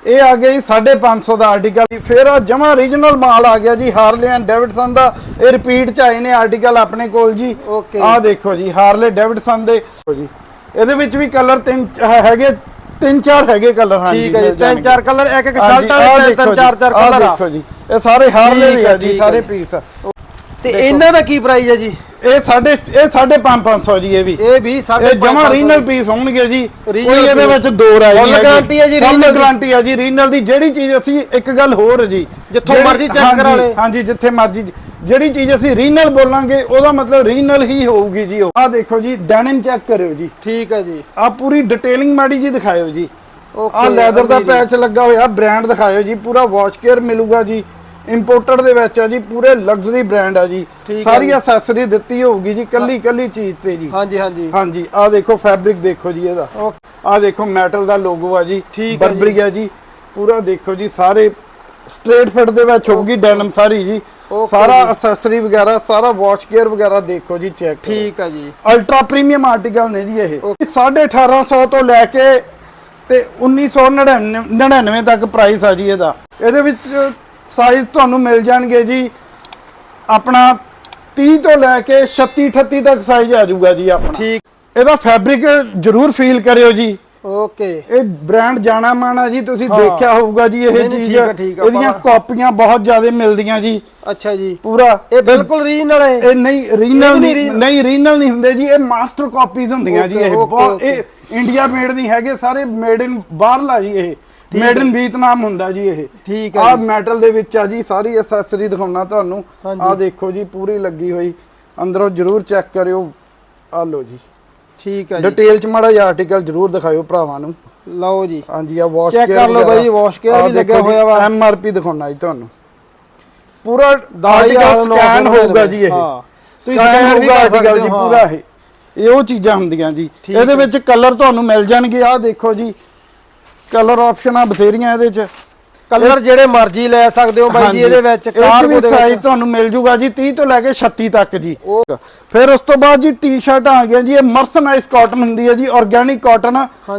ਇਹ ਆ ਗਿਆ ਜੀ 550 ਦਾ ਆਰਟੀਕਲ ਫਿਰ ਆ ਜਮਾ ਓਰੀਜਨਲ ਮਾਲ ਆ ਗਿਆ ਜੀ ਹਾਰਲੇ ਐਂਡ ਡੇਵਿਡਸਨ ਦਾ। ਇਹ ਰਿਪੀਟ ਚ ਆਏ ਨੇ ਆਰਟੀਕਲ ਆਪਣੇ ਕੋਲ ਜੀ. ਆਹ ਦੇਖੋ ਜੀ ਹਾਰਲੇ ਡੇਵਿਡਸਨ ਦੇ। ਜੀ। ਇਹਦੇ ਵਿੱਚ ਵੀ ਕਲਰ ਤਿੰਨ ਹੈਗੇ ਤਿੰਨ ਚਾਰ ਹੈਗੇ ਕਲਰ ਹਾਂਜੀ। ਠੀਕ ਹੈ ਜੀ ਤਿੰਨ। ਚਾਰ ਕਲਰ ਇੱਕ ਇੱਕ ਸ਼ਰਟਾਂ ਦੇਖੋ ਤਿੰਨ ਚਾਰ ਚਾਰ ਕਲਰ ਆ। ਦੇਖੋ ਜੀ। ਇਹ ਸਾਰੇ ਹਾਰਲੇ ਦੇ ਹੈ, ਆ ਜੀ ਸਾਰੇ। ਪੀਸ ਤੇ ਇਹਨਾਂ ਦਾ ਕੀ ਪ੍ਰਾਈਸ ਹੈ ਜੀ? ਇਹ ਸਾਡੇ ਇਹ ਸਾਡੇ 500 ਜੀ ਇਹ ਵੀ। ਇਹ ਵੀ ਸਾਡੇ ਇਹ ਜਮਾ ਰੀਨਲ ਪੀਸ ਹੋਣਗੇ ਜੀ। ਕੋਈ ਇਹਦੇ। ਵਿੱਚ ਦੋ ਰਾਏ Full guarantee ਹੈ ਜੀ ਦੀ। guarantee ਹੈ ਜੀ ਰੀਨਲ ਦੀ। ਜਿਹੜੀ ਚੀਜ਼ ਅਸੀਂ ਇੱਕ ਗੱਲ ਹੋਰ ਜੀ ਜਿੱਥੋਂ ਮਰਜ਼ੀ ਹਾਂਜੀ, ਕਰਾ ਲਏ। ਹਾਂਜੀ ਜਿੱਥੇ ਮਰਜ਼ੀ ਜਿਹੜੀ ਚੀਜ਼ ਅਸੀਂ ਰੀਨਲ ਬੋਲਾਂਗੇ ਉਹਦਾ ਮਤਲਬ ਰੀਨਲ ਹੀ ਹੋਊਗੀ ਜੀ ਉਹ। ਆਹ ਦੇਖੋ ਜੀ ਡੈਨਿਮ ਚੈੱਕ ਕਰਿਓ ਜੀ। ਠੀਕ ਹੈ ਜੀ। ਆਹ ਪੂਰੀ ਡਿਟੇਲਿੰਗ ਮਾੜੀ ਜੀ ਦਿਖਾਇਓ ਜੀ। ਆਹ ਲੈਦਰ ਦਾ ਪੈਚ ਲੱਗਾ ਹੋਇਆ ਬ੍ਰਾਂਡ ਦਿਖਾਇਓ ਜੀ। ਪੂਰਾ ਵਾਸ਼ ਕੇਅਰ ਮਿਲੂਗਾ ਜੀ। ਇੰਪੋਰਟਡ ਦੇ ਵਿੱਚ ਆ ਜੀ ਪੂਰੇ ਲਗਜ਼ਰੀ ਬ੍ਰਾਂਡ ਆ ਜੀ। ਸਾਰੀ। ਐਕਸੈਸਰੀ ਦਿੱਤੀ ਹੋਊਗੀ ਜੀ ਕੱਲੀ ਕੱਲੀ ਚੀਜ਼ ਤੇ ਜੀ। ਹਾਂਜੀ ਹਾਂਜੀ। ਹਾਂਜੀ ਆਹ ਦੇਖੋ ਫੈਬਰਿਕ ਦੇਖੋ ਜੀ ਇਹਦਾ। ਆਹ ਦੇਖੋ ਮੈਟਲ ਦਾ ਲੋਗੋ ਆ ਜੀ ਬਰਬਰੀ ਆ ਜੀ। ਪੂਰਾ ਦੇਖੋ ਜੀ ਸਾਰੇ ਸਟ੍ਰੇਟ ਫਿਟ ਦੇ ਵਿੱਚ ਹੋਊਗੀ ਡੈਨਮ ਸਾਰੀ ਜੀ। ਸਾਰਾ। ਐਕਸੈਸਰੀ ਵਗੈਰਾ ਸਾਰਾ ਵਾਸ਼ ਕੇਅਰ ਵਗੈਰਾ ਦੇਖੋ ਜੀ ਚੈੱਕ ਠੀਕ ਹੈ ਜੀ। ਅਲਟਰਾ ਪ੍ਰੀਮੀਅਮ ਆਰਟੀਕਲ ਨੇ ਜੀ ਇਹ। Okay. 1850 ਤੋਂ ਲੈ ਕੇ ਤੇ 1999 ਤੱਕ ਪ੍ਰਾਈਸ ਆ ਜੀ ਇਹਦਾ। ਇਹਦੇ ਵਿੱਚ ਸਾਈਜ਼ ਤੁਹਾਨੂੰ ਮਿਲ ਜਾਣਗੇ ਜੀ। ਆਪਣਾ 30 ਤੋਂ ਲੈ ਕੇ 36 38 ਤੱਕ ਸਾਈਜ਼ ਆ ਜਾਊਗਾ ਜੀ ਆਪਣਾ। ਠੀਕ। ਇਹਦਾ ਫੈਬਰਿਕ ਜਰੂਰ ਫੀਲ ਕਰਿਓ ਜੀ। ਓਕੇ। ਇਹ ਬ੍ਰਾਂਡ ਜਾਣਾ ਮਾਣਾ ਜੀ ਤੁਸੀਂ। ਦੇਖਿਆ ਹੋਊਗਾ ਜੀ ਇਹ ਚੀਜ਼ ਇਹਦੀਆਂ ਕਾਪੀਆਂ ਬਹੁਤ ਜ਼ਿਆਦਾ ਮਿਲਦੀਆਂ ਜੀ। ਅੱਛਾ ਜੀ। ਪੂਰਾ ਇਹ ਬਿਲਕੁਲ ਰੀਜਨਲ ਹੈ? ਇਹ ਨਹੀਂ ਵੀ ਨਹੀਂ ਨਹੀਂ ਨਹੀਂ ਹੁੰਦੇ ਜੀ ਇਹ ਮਾਸਟਰ ਕਾਪੀਜ਼ ਹੁੰਦੀਆਂ ਜੀ ਇਹ ਬਹੁਤ. ਇਹ ਇੰਡੀਆ ਮੇਡ ਨਹੀਂ ਹੈਗੇ ਸਾਰੇ ਮੇਡ ਇਨ ਬਾਹਰਲਾ ਜੀ ਇਹ। ਮੇਡ ਇਨ ਵੀਤਨਾਮ ਹੁੰਦਾ ਜੀ ਇਹ। ਠੀਕ ਹੈ ਜੀ। ਮੈਟਲ ਦੇ ਵਿੱਚ ਆ ਜੀ ਸਾਰੀ ਐਕਸੈਸਰੀ ਦਿਖਾਉਣਾ ਤੁਹਾਨੂੰ। ਆਹ ਦੇਖੋ ਜੀ ਪੂਰੀ ਲੱਗੀ ਹੋਈ। ਅੰਦਰੋਂ ਜਰੂਰ ਚੈੱਕ ਕਰਿਓ। ਆ ਲਓ ਜੀ। ਠੀਕ ਹੈ ਜੀ। ਡਿਟੇਲ ਚ ਮਾੜਾ ਜਿਹਾ ਆਰਟੀਕਲ ਜਰੂਰ ਦਿਖਾਇਓ ਭਰਾਵਾਂ ਨੂੰ। ਲਓ ਜੀ। ਹਾਂਜੀ ਆ ਵਾਸ਼ Check ਕਰ ਲਓ ਬਾਈ, wash care ਵੀ ਲੱਗਿਆ ਹੋਇਆ ਵਾ। ਐਮ ਆਰ ਪੀ ਦਿਖਾਉਣਾ ਜੀ ਤੁਹਾਨੂੰ। ਪੂਰਾ ਆਰਟੀਕਲ ਸਕੈਨ ਹੋਊਗਾ ਜੀ ਇਹ। ਹਾਂ। ਤੁਸੀਂ ਸਕੈਨ ਵੀ ਹੋਊਗਾ ਕਰ ਜੀ ਪੂਰਾ ਇਹ। ਇਹ ਉਹ ਚੀਜ਼ਾਂ ਹੁੰਦੀਆਂ ਜੀ। ਇਹਦੇ। ਵਿੱਚ ਕਲਰ ਤੁਹਾਨੂੰ ਮਿਲ ਜਾਣਗੇ। ਆਹ ਦੇਖੋ ਜੀ ਕਲਰ ਆਪਸ਼ਨਾਂ ਬਥੇਰੀਆਂ ਇਹਦੇ ਚ। ਕਲਰ ਜਿਹੜੇ ਮਰਜ਼ੀ ਲੈ ਸਕਦੇ ਹੋ ਬਾਈ ਜੀ। ਇਹਦੇ ਵਿੱਚ ਕਾਰਗੋ ਦੇ ਸਾਈਜ਼ ਤੁਹਾਨੂੰ ਮਿਲ ਜੂਗਾ ਜੀ 30 ਤੋਂ ਲੈ ਕੇ 36 ਤੱਕ ਜੀ। ਫਿਰ ਉਸ ਤੋਂ ਬਾਅਦ ਜੀ ਟੀ-ਸ਼ਰਟ ਆ ਗਈਆਂ ਜੀ ਇਹ ਮਰਸਨਾਈਜ਼ ਕਾਟਨ ਹੁੰਦੀ ਹੈ ਜੀ ਆਰਗੇਨਿਕ ਕਾਟਨ।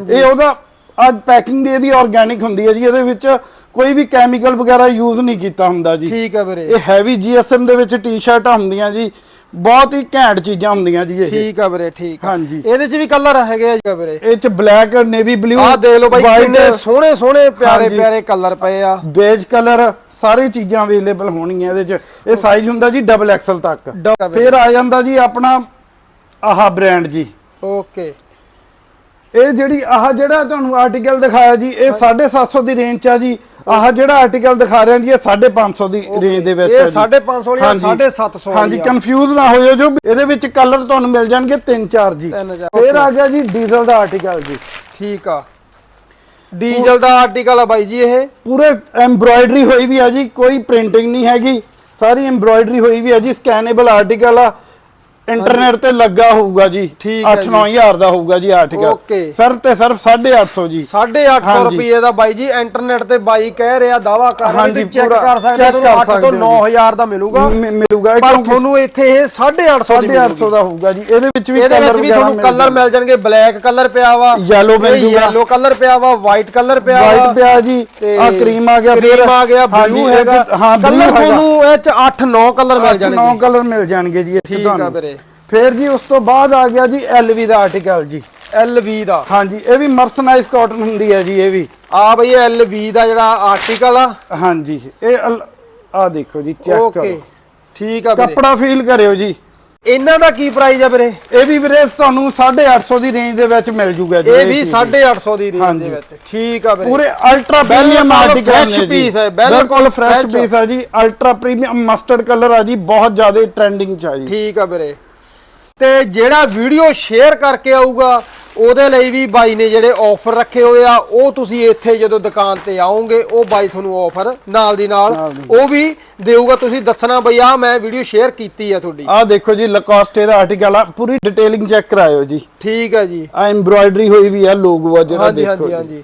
ਇਹ ਉਹਦਾ ਅੱਜ ਪੈਕਿੰਗ ਦੀ ਇਹਦੀ ਆਰਗੇਨਿਕ ਹੁੰਦੀ ਹੈ ਜੀ ਇਹਦੇ ਵਿੱਚ ਕੋਈ ਵੀ ਕੈਮੀਕਲ ਵਗੈਰਾ ਯੂਜ਼ ਨਹੀਂ ਕੀਤਾ ਹੁੰਦਾ ਜੀ। ਠੀਕ ਹੈ ਵੀਰੇ। ਇਹ ਹੈਵੀ ਜੀਐਸਐਮ ਦੇ ਵਿੱਚ ਟੀ-ਸ਼ਰਟਾਂ ਹੁੰਦੀਆਂ ਜੀ। ਬਹੁਤ ਹੀ ਘੈਂਟ ਚੀਜ਼ਾਂ ਹੁੰਦੀਆਂ ਜੀ ਇਹ। ਠੀਕ ਆ ਵੀਰੇ ਠੀਕ ਆ। ਹਾਂਜੀ। ਇਹਦੇ ਚ ਵੀ ਕਲਰ ਹੈਗੇ ਆ ਜੀ ਵੀਰੇ। ਇਹ ਚ ਬਲੈਕ ਨੇਵੀ ਬਲੂ ਆਹ ਦੇਖ ਲਓ ਬਾਈ ਕਿੰਨੇ ਸੋਹਣੇ ਸੋਹਣੇ ਪਿਆਰੇ ਹਾਂਜੀ। ਪਿਆਰੇ ਕਲਰ ਪਏ ਆ। ਬੇਜ ਕਲਰ ਸਾਰੀ ਚੀਜ਼ਾਂ ਅਵੇਲੇਬਲ ਹੋਣਗੀਆਂ ਇਹਦੇ ਚ। ਇਹ ਸਾਈਜ਼ ਹੁੰਦਾ ਜੀ ਡਬਲ ਐਕਸਲ ਤੱਕ। Double ਫਿਰ ਆ ਜਾਂਦਾ ਜੀ ਆਪਣਾ ਆਹ ਬ੍ਰਾਂਡ ਜੀ। ਓਕੇ ਇਹ ਜਿਹੜੀ ਆਹ ਜਿਹੜਾ ਤੁਹਾਨੂੰ ਆਰਟੀਕਲ ਦਿਖਾਇਆ ਜੀ ਇਹ 750 ਦੀ ਰੇਂਜ ਚ ਆ ਜੀ। ਆਹ ਜਿਹੜਾ ਆਰਟੀਕਲ ਦਿਖਾ ਰਹੇ ਹਾਂ ਜੀ ਇਹ 550 ਦੀ ਰੇਂਜ ਦੇ ਵਿੱਚ ਇਹ ਆ ਜੀ। 550 ਵਾਲੀ ਆ, ਹਾਂਜੀ। 750 ਵਾਲੀ ਹਾਂਜੀ। ਕਨਫਿਊਜ਼ ਨਾ ਹੋਇਓ ਜੋ ਇਹਦੇ ਵਿੱਚ ਕਲਰ ਤੁਹਾਨੂੰ ਮਿਲ ਜਾਣਗੇ ਤਿੰਨ ਚਾਰ ਜੀ ਤਿੰਨ ਚਾਰ, ਫਿਰ। ਆ ਗਿਆ ਜੀ ਡੀਜ਼ਲ ਦਾ ਆਰਟੀਕਲ ਜੀ ਠੀਕ ਆ ਡੀਜ਼ਲ ਦਾ ਆਰਟੀਕਲ ਆ ਬਾਈ ਜੀ ਇਹ ਪੂਰੇ ਐਮਬ੍ਰੋਇਡਰੀ ਹੋਈ ਵੀ ਆ ਜੀ ਕੋਈ ਪ੍ਰਿੰਟਿੰਗ ਨਹੀਂ ਹੈਗੀ ਸਾਰੀ ਐਮਬ੍ਰੋਇਡਰੀ ਹੋਈ ਵੀ ਆ ਜੀ ਸਕੈਨੇਬਲ ਆਰਟੀਕਲ ਆ ਇੰਟਰਨੈਟ ਤੇ ਲੱਗਾ ਹੋਊਗਾ ਜੀ ਠੀਕ ਹੈ 8-9000 ਦਾ ਹੋਊਗਾ ਜੀ ਆਰਟੀਕਲ। ਸਿਰਫ ਤੇ ਸਿਰਫ 850 ਜੀ। 850 ਹਾਂਜੀ। ਰੁਪਏ ਦਾ ਬਾਈ ਜੀ ਇੰਟਰਨੈਟ ਤੇ ਬਾਈ ਕਹਿ ਰਿਹਾ ਦਾਵਾ ਕਰ ਰਿਹਾ ਤੁਸੀਂ ਚੈੱਕ ਕਰ ਸਕਦੇ ਹੋ ਕਰ ਤੁਹਾਨੂੰ 8 ਤੋਂ ਸਕਦੇ ਹੋ 9000 ਦਾ ਮਿਲੂਗਾ। ਮਿਲੂਗਾ ਪਰ ਤੁਹਾਨੂੰ ਇੱਥੇ ਇਹ 850 ਦੀ 850 ਦਾ ਹੋਊਗਾ ਜੀ। ਇਹਦੇ ਵਿੱਚ ਵੀ ਇਹਦੇ ਵਿੱਚ ਵੀ ਤੁਹਾਨੂੰ ਕਲਰ ਮਿਲ ਜਾਣਗੇ ਬਲੈਕ ਕਲਰ ਪਿਆ ਵਾ Yellow ਮਿਲ ਜੂਗਾ। ਯੈਲੋ ਕਲਰ ਪਿਆ ਵਾ ਵਾਈਟ ਕਲਰ ਪਿਆ ਵਾ। ਵਾਈਟ ਪਿਆ ਜੀ। ਆ ਕਰੀਮ ਆ ਗਿਆ ਕਰੀਮ ਆ ਗਿਆ ਬਲੂ ਹੈਗਾ। ਹਾਂ ਕਲਰ ਤੁਹਾਨੂੰ ਇਹ ਚ 8 9 ਕਲਰ ਮਿਲ ਜਾਣਗੇ ਕਲਰ ਮਿਲ ਜਾਣਗੇ ਜੀ ਇੱਥੇ ਠੀਕ ਆ ਤੁਹਾਨੂੰ। ਵੀਰੇ। ਫਿਰ ਜੀ ਉਸ ਤੋਂ ਬਾਅਦ ਆ ਗਿਆ ਜੀ ਐਲਵੀ ਦਾ ਆਰਟੀਕਲ ਜੀ। LV ਦਾ? ਹਾਂਜੀ ਇਹ ਵੀ ਮਰਸਨਾਈਜ਼ ਕਾਟਨ ਹੁੰਦੀ ਹੈ ਜੀ ਇਹ ਵੀ। ਆ ਬਈ LV ਦਾ ਜਿਹੜਾ ਆਰਟੀਕਲ ਆ। ਹਾਂਜੀ ਇਹ ਆ ਦੇਖੋ ਜੀ ਚੈੱਕ ਓਕੇ ਕਰੋ। ਠੀਕ ਆ ਵੀਰੇ। ਕੱਪੜਾ ਫੀਲ ਕਰਿਓ ਜੀ। ਇਹਨਾਂ ਦਾ ਕੀ ਪ੍ਰਾਈਸ ਆ ਵੀਰੇ? ਇਹ ਵੀ ਵੀਰੇ ਤੁਹਾਨੂੰ 850 ਦੀ ਰੇਂਜ ਦੇ ਵਿੱਚ ਮਿਲ ਜੂਗਾ ਜੀ ਇਹ ਵੀ ਚੀਜ਼। 850 ਦੀ ਰੇਂਜ। ਦੇ ਵਿੱਚ। ਠੀਕ ਆ ਵੀਰੇ। ਪੂਰੇ ਅਲਟਰਾ ਪ੍ਰੀਮੀਅਮ ਆਰਟੀਕਲ ਜੀ piece ਹੈ, ਬਿਲਕੁਲ ਫਰੈਸ਼। ਪੀਸ ਹੈ ਜੀ। ਅਲਟਰਾ ਪ੍ਰੀਮੀਅਮ ਮਸਟਰਡ ਕਲਰ ਆ ਜੀ ਬਹੁਤ ਜ਼ਿਆਦਾ ਟ੍ਰੈਂਡਿੰਗ ਚ ਆ ਜੀ। ਠੀਕ ਆ ਵੀਰੇ। ਤੇ ਜਿਹੜਾ ਵੀਡੀਓ ਸ਼ੇਅਰ ਕਰਕੇ ਆਊਗਾ ਉਹਦੇ ਲਈ ਵੀ ਬਾਈ ਨੇ ਜਿਹੜੇ ਆਫਰ ਰੱਖੇ ਹੋਏ ਆ ਉਹ ਤੁਸੀਂ ਇੱਥੇ ਜਦੋਂ ਦੁਕਾਨ ਤੇ ਆਓਗੇ ਉਹ ਬਾਈ ਤੁਹਾਨੂੰ ਆਫਰ ਨਾਲ ਦੀ ਨਾਲ। ਉਹ ਵੀ ਦੇਊਗਾ ਤੁਸੀਂ ਦੱਸਣਾ ਬਈ ਆ ਮੈਂ ਵੀਡੀਓ ਸ਼ੇਅਰ ਕੀਤੀ ਆ ਤੁਹਾਡੀ ਆਹ ਦੇਖੋ ਜੀ ਲਕੋਸਟੇ ਦਾ ਆਰਟੀਕਲ ਆ ਪੂਰੀ ਡਿਟੇਲਿੰਗ ਚੈੱਕ ਕਰਾਇਓ ਜੀ ਠੀਕ ਹੈ ਜੀ ਆ ਐਮਬ੍ਰੋਇਡਰੀ ਹੋਈ ਵੀ ਆ ਲੋਗੋ ਆ ਜਿਹੜਾ ਹਾਂਜੀ ਦੇਖੋ ਹਾਂਜੀ ਜੀ। ਹਾਂਜੀ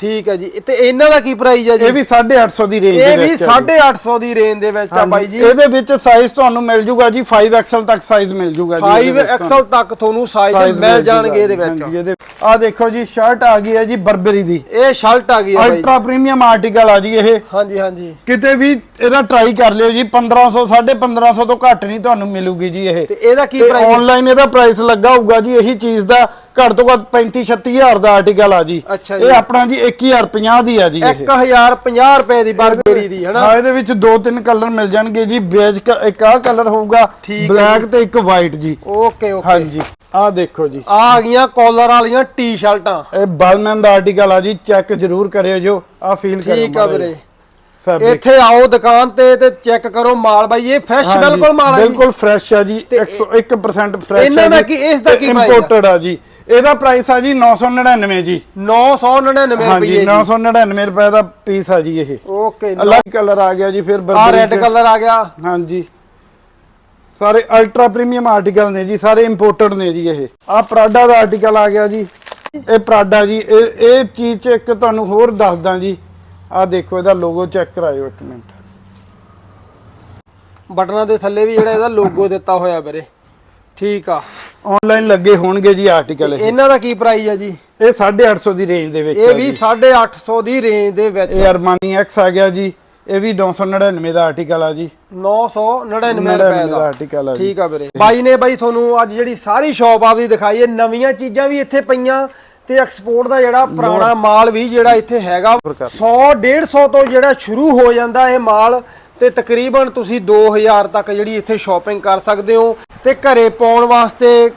ਠੀਕ ਹੈ ਜੀ। ਤੇ ਇਹਨਾਂ ਦਾ ਕੀ ਪ੍ਰਾਈਸ ਆ ਜੀ? ਇਹ ਵੀ 850 ਦੀ ਰੇਂਜ ਦੇ ਇਹ ਵੀ ਵਿੱਚ ਆ ਜੀ। 850 ਦੀ ਰੇਂਜ ਦੇ ਵਿੱਚ ਆ ਬਾਈ ਜੀ। ਇਹਦੇ ਵਿੱਚ ਸਾਈਜ਼ ਤੁਹਾਨੂੰ ਮਿਲ ਜੂਗਾ ਜੀ 5XL ਤੱਕ ਸਾਈਜ਼ ਮਿਲ ਜੂਗਾ ਜੀ 5 ਐਕਸਲ ਤੱਕ ਤੁਹਾਨੂੰ ਸਾਈਜ਼ ਮਿਲ ਜਾਣਗੇ ਇਹਦੇ ਵਿੱਚ। ਆ ਦੇਖੋ ਜੀ ਸ਼ਰਟ ਆ ਗਈ ਹੈ ਜੀ ਬਰਬਰੀ ਦੀ। ਇਹ ਸ਼ਰਟ ਆ ਗਈ ਆ ਬਾਈ। ਅਲਟਰਾ ਪ੍ਰੀਮੀਅਮ ਆਰਟੀਕਲ ਆ ਜੀ ਇਹ। ਹਾਂਜੀ ਹਾਂਜੀ। ਕਿਤੇ ਵੀ ਇਹਦਾ ਟਰਾਈ ਕਰ ਲਿਓ ਜੀ 1500 1550 ਤੋਂ ਘੱਟ ਨਹੀਂ ਤੁਹਾਨੂੰ ਮਿਲੂਗੀ ਜੀ ਇਹ। ਤੇ ਇਹਦਾ ਕੀ ਪ੍ਰਾਈਸ ਆਨਲਾਈਨ ਇਹਦਾ ਪ੍ਰਾਈਸ ਲੱਗਾ ਹੋਊਗਾ ਜੀ ਇਹੀ ਚੀਜ਼ ਦਾ ਘੱਟ ਤੋਂ ਘੱਟ 35 36000 ਦਾ ਆਰਟੀਕਲ ਆ ਜੀ। ਅੱਛਾ ਜੀ। ਇਹ ਆਪਣਾ ਜੀ 1050 ਦੀ ਆ ਜੀ ਇਹ। 1050 ਰੁਪਏ ਦੀ ਬਰਬਰੀ ਦੀ ਹਨਾ? ਹਾਂ ਇਹਦੇ ਵਿੱਚ ਦੋ ਤਿੰਨ ਕਲਰ ਮਿਲ ਜਾਣਗੇ ਜੀ। ਬੇਜ ਇੱਕ ਆਹ ਕਲਰ ਹੋਊਗਾ ਠੀਕ ਹੈ ਬਲੈਕ ਤੇ ਇੱਕ ਵਾਈਟ ਜੀ। Okay okay. ਹਾਂਜੀ। ਆਹ ਦੇਖੋ ਜੀ। ਆ ਆ ਗਈਆਂ ਕਾਲਰ ਵਾਲੀਆਂ ਟੀ-ਸ਼ਰਟਾਂ ਇਹ ਬਲਮੈਨ ਦਾ ਆਰਟੀਕਲ ਆ ਜੀ। ਚੈੱਕ ਜ਼ਰੂਰ ਕਰਿਓ ਜੋ। ਆ ਫੀਲ ਕਰਿਓ ਠੀਕ ਆ ਵੀਰੇ। ਫੈਬਰਿਕ ਇੱਥੇ ਆਓ ਦੁਕਾਨ ਤੇ ਤੇ ਚੈੱਕ ਕਰੋ ਮਾਲ ਬਾਈ। ਇਹ ਫਰੈਸ਼ ਬਿਲਕੁਲ ਮਾਲ ਆ ਜੀ। ਬਿਲਕੁਲ ਫਰੈਸ਼ ਆ ਜੀ। 101% ਫਰੈਸ਼ ਇਹਨਾਂ ਦਾ ਕੀ- ਇਸ ਦਾ ਕੀ price ਆ? ਇੰਪੋਰਟਡ ਆ ਜੀ। ਇਹਦਾ ਪ੍ਰਾਈਸ ਆ ਜੀ 999 ਜੀ। 999 ਹਾਂਜੀ ਰੁਪਏ ਜੀ। 999 ਰੁਪਏ ਦਾ ਪੀਸ ਆ ਜੀ ਇਹ। ਓਕੇ ਅਲੱਗ ਕਲਰ ਆ ਗਿਆ ਜੀ ਫਿਰ ਆ ਰੈੱਡ। ਕਲਰ ਆ ਗਿਆ। ਹਾਂਜੀ। ਸਾਰੇ ਅਲਟਰਾ ਪ੍ਰੀਮੀਅਮ ਆਰਟੀਕਲ ਨੇ ਜੀ ਸਾਰੇ ਇੰਪੋਰਟਡ ਨੇ ਜੀ ਇਹ। ਆ ਪ੍ਰਾਡਾ ਦਾ ਆਰਟੀਕਲ ਆ ਗਿਆ ਜੀ। ਇਹ ਪ੍ਰਾਡਾ ਜੀ ਇਹ ਇਹ ਚੀਜ਼ ਚ ਇੱਕ ਤੁਹਾਨੂੰ ਹੋਰ ਦੱਸਦਾ ਜੀ। ਆ ਦੇਖੋ ਇਹਦਾ ਲੋਗੋ ਚੈੱਕ ਕਰਾਇਓ ਇੱਕ ਮਿੰਟ। ਬਟਨਾਂ ਦੇ ਥੱਲੇ ਵੀ ਜਿਹੜਾ ਇਹਦਾ ਲੋਗੋ ਦਿੱਤਾ ਹੋਇਆ ਵੀਰੇ। ਠੀਕ ਆ। ਆਨਲਾਈਨ ਲੱਗੇ ਹੋਣਗੇ ਜੀ ਆਰਟੀਕਲ ਇਹ। ਇਹਨਾਂ ਦਾ ਕੀ ਪ੍ਰਾਈਸ ਆ ਜੀ? ਇਹ 850 ਦੀ ਰੇਂਜ ਦੇ ਵਿੱਚ ਇਹ ਆ ਵੀ ਜੀ। 850 ਦੀ ਰੇਂਜ ਦੇ ਵਿੱਚ ਇਹ ਅਰਮਾਨੀ ਐਕਸ ਆ ਗਿਆ ਜੀ। ਇਹ ਵੀ 999 ਦਾ ਆਰਟੀਕਲ ਆ ਜੀ। 999 ਰੁਪਏ 99 ਦਾ। ਦਾ ਆਰਟੀਕਲ ਆ ਜੀ। ਠੀਕ ਆ ਵੀਰੇ। ਬਾਈ ਨੇ ਬਾਈ ਤੁਹਾਨੂੰ ਅੱਜ ਜਿਹੜੀ ਸਾਰੀ ਸ਼ਾਪ ਆਪਦੀ ਦਿਖਾਈ ਹੈ ਨਵੀਆਂ ਚੀਜ਼ਾਂ ਵੀ ਇੱਥੇ ਪਈਆਂ ਤੇ ਐਕਸਪੋਰਟ ਦਾ ਜਿਹੜਾ ਪੁਰਾਣਾ ਮਾਲ ਵੀ ਜਿਹੜਾ ਇੱਥੇ ਹੈਗਾ 100 150 ਤੋਂ ਜਿਹੜਾ ਸ਼ੁਰੂ ਹੋ ਜਾਂਦਾ ਇਹ ਮਾਲ ਤੇ ਤਕਰੀਬਨ ਤੁਸੀਂ 2000 ਤੱਕ ਜਿਹੜੀ ਇੱਥੇ ਸ਼ਾਪਿੰਗ ਕਰ ਸਕਦੇ ਹੋ ਤੇ ਘਰੇ ਪਾਉਣ ਵਾਸਤੇ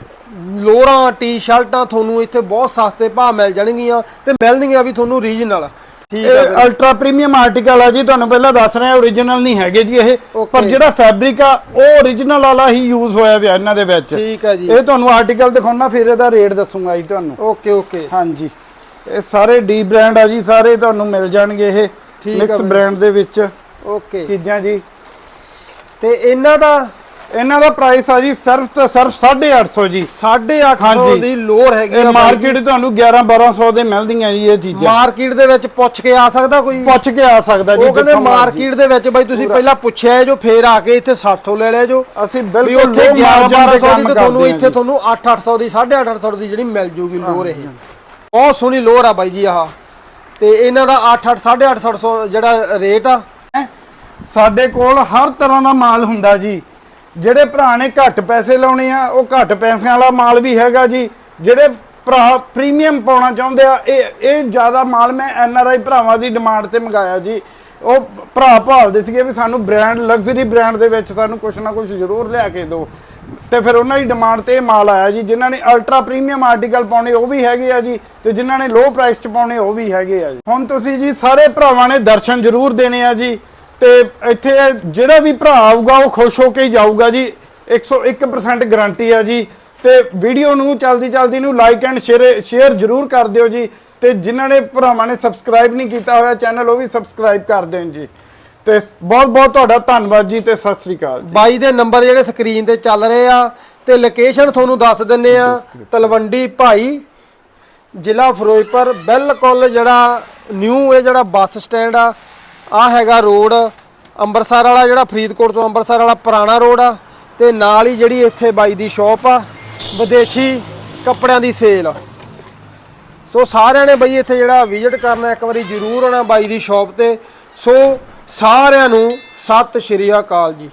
ਲੋਰਾਂ ਟੀ-ਸ਼ਰਟਾਂ ਤੁਹਾਨੂੰ ਇੱਥੇ ਬਹੁਤ ਸਸਤੇ ਭਾਅ ਮਿਲ ਜਾਣਗੀਆਂ ਤੇ ਮਿਲਣਗੀਆਂ ਵੀ ਤੁਹਾਨੂੰ ਰੀਜਨਲ ਠੀਕ ਵੀਰੇ। ਅਲਟਰਾ ਪ੍ਰੀਮੀਅਮ ਆਰਟੀਕਲ ਆ ਜੀ ਤੁਹਾਨੂੰ ਪਹਿਲਾਂ ਦੱਸ ਰਿਹਾ origignal ਨਹੀਂ ਹੈਗੇ ਜੀ ਇਹ. ਪਰ ਜਿਹੜਾ ਫੈਬਰਿਕ ਆ ਉਹ origignal ਵਾਲਾ ਹੀ ਯੂਜ਼ ਹੋਇਆ ਪਿਆ ਇਹਨਾਂ ਦੇ ਵਿੱਚ। ਠੀਕ ਹੈ ਜੀ। ਇਹ ਤੁਹਾਨੂੰ ਆਰਟੀਕਲ ਦਿਖਾਉਣਾ ਫਿਰ ਇਹਦਾ ਰੇਟ ਦੱਸੂਗਾ ਜੀ ਤੁਹਾਨੂੰ। ਓਕੇ ਓਕੇ ਹਾਂਜੀ। ਇਹ ਸਾਰੇ ਡੀ ਬ੍ਰਾਂਡ ਆ ਜੀ ਸਾਰੇ ਤੁਹਾਨੂੰ ਮਿਲ ਜਾਣਗੇ ਇਹ। ਮਿਕਸ। ਬ੍ਰਾਂਡ ਦੇ ਵਿੱਚ। ਓਕੇ ਚੀਜ਼ਾਂ ਜੀ। ਤੇ ਇਹਨਾਂ ਦਾ ਇਹਨਾਂ ਦਾ ਪ੍ਰਾਈਸ ਆ ਜੀ ਸਿਰਫ ਤੇ ਸਿਰਫ 850 ਜੀ। 850 ਹਾਂਜੀ। ਦੀ ਲੋਰ ਹੈਗੀ ਇਹ ਮਾਰਕੀਟ ਤੁਹਾਨੂੰ 11 1200 ਦੇ ਮਿਲਦੀਆਂ ਜੀ ਇਹ ਚੀਜ਼ਾਂ। ਮਾਰਕੀਟ ਦੇ ਵਿੱਚ ਪੁੱਛ ਕੇ ਆ ਸਕਦਾ ਕੋਈ? ਪੁੱਛ ਕੇ ਆ ਸਕਦਾ ਜੀ ਉਹ ਕਹਿੰਦੇ। ਮਾਰਕੀਟ ਦੇ ਵਿੱਚ ਬਾਈ ਤੁਸੀਂ ਪਹਿਲਾਂ ਪੁੱਛਿਆ ਜੋ ਫੇਰ ਆ ਕੇ ਇੱਥੇ 60 ਲੈ ਲਿਆ ਜੋ। ਅਸੀਂ ਬਿਲਕੁਲ ਉੱਥੇ low margin 1100 ਤੇ ਦੀ ਕੰਮ ਤੇ ਤੁਹਾਨੂੰ ਇੱਥੇ। ਤੁਹਾਨੂੰ 8-800 ਦੀ 850 ਦੀ ਜਿਹੜੀ ਮਿਲ ਜੂਗੀ ਲੋਰ ਇਹ। ਬਹੁਤ ਸੋਹਣੀ ਲੋਰ ਆ ਬਾਈ ਜੀ ਆਹ। ਤੇ ਇਹਨਾਂ ਦਾ 8-8 850 ਜਿਹੜਾ ਰੇਟ ਆ। ਸਾਡੇ ਕੋਲ ਹਰ ਤਰ੍ਹਾਂ ਦਾ ਮਾਲ ਹੁੰਦਾ ਜੀ। ਜਿਹੜੇ ਭਰਾ ਨੇ ਘੱਟ ਪੈਸੇ ਲਾਉਣੇ ਆ, ਉਹ ਘੱਟ ਪੈਸਿਆਂ ਵਾਲਾ ਮਾਲ ਵੀ ਹੈਗਾ ਜੀ। ਜਿਹੜੇ ਭਰਾ ਪ੍ਰੀਮੀਅਮ ਪਾਉਣਾ ਚਾਹੁੰਦੇ ਆ, ਇਹ ਇਹ ਜ਼ਿਆਦਾ ਮਾਲ ਮੈਂ ਐਨ ਆਰ ਆਈ ਭਰਾਵਾਂ ਦੀ ਡਿਮਾਂਡ ਤੇ ਮੰਗਾਇਆ ਜੀ। ਉਹ ਭਰਾ ਭਾਲਦੇ ਸੀਗੇ ਵੀ ਸਾਨੂੰ ਬ੍ਰਾਂਡ ਲਗਜ਼ਰੀ ਬ੍ਰਾਂਡ ਦੇ ਵਿੱਚ ਸਾਨੂੰ ਕੁਝ ਨਾ ਕੁਝ ਜ਼ਰੂਰ ਲਿਆ ਕੇ ਦਿਓ। ਤੇ ਫਿਰ ਉਹਨਾਂ ਦੀ ਡਿਮਾਂਡ ਤੇ ਇਹ ਮਾਲ ਆਇਆ ਜੀ। ਜਿਨ੍ਹਾਂ ਨੇ ਅਲਟਰਾ ਪ੍ਰੀਮੀਅਮ ਆਰਟੀਕਲ ਪਾਉਣੇ, ਉਹ ਵੀ ਹੈਗੇ ਆ ਜੀ। ਤੇ ਜਿਨ੍ਹਾਂ ਨੇ ਲੋ ਪ੍ਰਾਈਸ ਚ ਪਾਉਣੇ, ਉਹ ਵੀ ਹੈਗੇ ਆ ਜੀ। ਹੁਣ ਤੁਸੀਂ ਜੀ ਸਾਰੇ ਭਰਾਵਾਂ ਨੇ ਦਰਸ਼ਨ ਜ਼ਰੂਰ ਦੇਣੇ ਆ ਜੀ। ਤੇ ਇੱਥੇ ਜਿਹੜਾ ਵੀ ਭਰਾ ਆਊਗਾ, ਉਹ ਖੁਸ਼ ਹੋ ਕੇ ਹੀ ਜਾਊਗਾ ਜੀ। 101% ਗਾਰੰਟੀ ਆ ਜੀ। ਤੇ ਵੀਡੀਓ ਨੂੰ ਚਲਦੀ ਚਲਦੀ ਨੂੰ ਲਾਈਕ ਐਂਡ ਸ਼ੇਅਰ ਸ਼ੇਅਰ ਜ਼ਰੂਰ ਕਰ ਦਿਓ ਜੀ। ਤੇ ਜਿਨ੍ਹਾਂ ਨੇ ਭਰਾਵਾਂ ਨੇ ਸਬਸਕ੍ਰਾਈਬ ਨਹੀਂ ਕੀਤਾ ਹੋਇਆ ਚੈਨਲ ਉਹ ਵੀ ਸਬਸਕ੍ਰਾਈਬ ਕਰ ਦੇਣ ਜੀ। ਤੇ ਬਹੁਤ ਬਹੁਤ ਤੁਹਾਡਾ ਧੰਨਵਾਦ ਜੀ ਤੇ ਸਤਿ ਸ੍ਰੀ ਅਕਾਲ ਬਾਈ ਦੇ ਨੰਬਰ ਜਿਹੜੇ ਸਕਰੀਨ ਤੇ ਚੱਲ ਰਹੇ ਆ, ਤੇ ਲੋਕੇਸ਼ਨ ਤੁਹਾਨੂੰ ਦੱਸ ਦਿੰਨੇ ਆ। ਤਲਵੰਡੀ ਭਾਈ, ਜ਼ਿਲ੍ਹਾ ਫਿਰੋਜ਼ਪੁਰ, ਬਿਲਕੁਲ ਜਿਹੜਾ ਨਿਊ ਇਹ ਜਿਹੜਾ ਬੱਸ ਸਟੈਂਡ ਆ ਆ ਹੈਗਾ ਰੋਡ ਅੰਮ੍ਰਿਤਸਰ ਵਾਲਾ ਜਿਹੜਾ ਫਰੀਦਕੋਟ ਤੋਂ ਅੰਮ੍ਰਿਤਸਰ ਵਾਲਾ ਪੁਰਾਣਾ ਰੋਡ ਆ, ਤੇ ਨਾਲ ਹੀ ਜਿਹੜੀ ਇੱਥੇ ਬਾਈ ਦੀ ਸ਼ਾਪ ਆ, ਵਿਦੇਸ਼ੀ ਕੱਪੜਿਆਂ ਦੀ ਸੇਲ ਸੋ ਸਾਰਿਆਂ ਨੇ ਬਈ ਇੱਥੇ ਜਿਹੜਾ ਵਿਜ਼ਿਟ ਕਰਨਾ, ਇੱਕ ਵਾਰੀ ਜ਼ਰੂਰ ਆਉਣਾ ਬਾਈ ਦੀ ਸ਼ਾਪ ਤੇ। ਸੋ ਸਾਰਿਆਂ ਨੂੰ ਸਤਿ ਸ਼੍ਰੀ ਅਕਾਲ ਜੀ।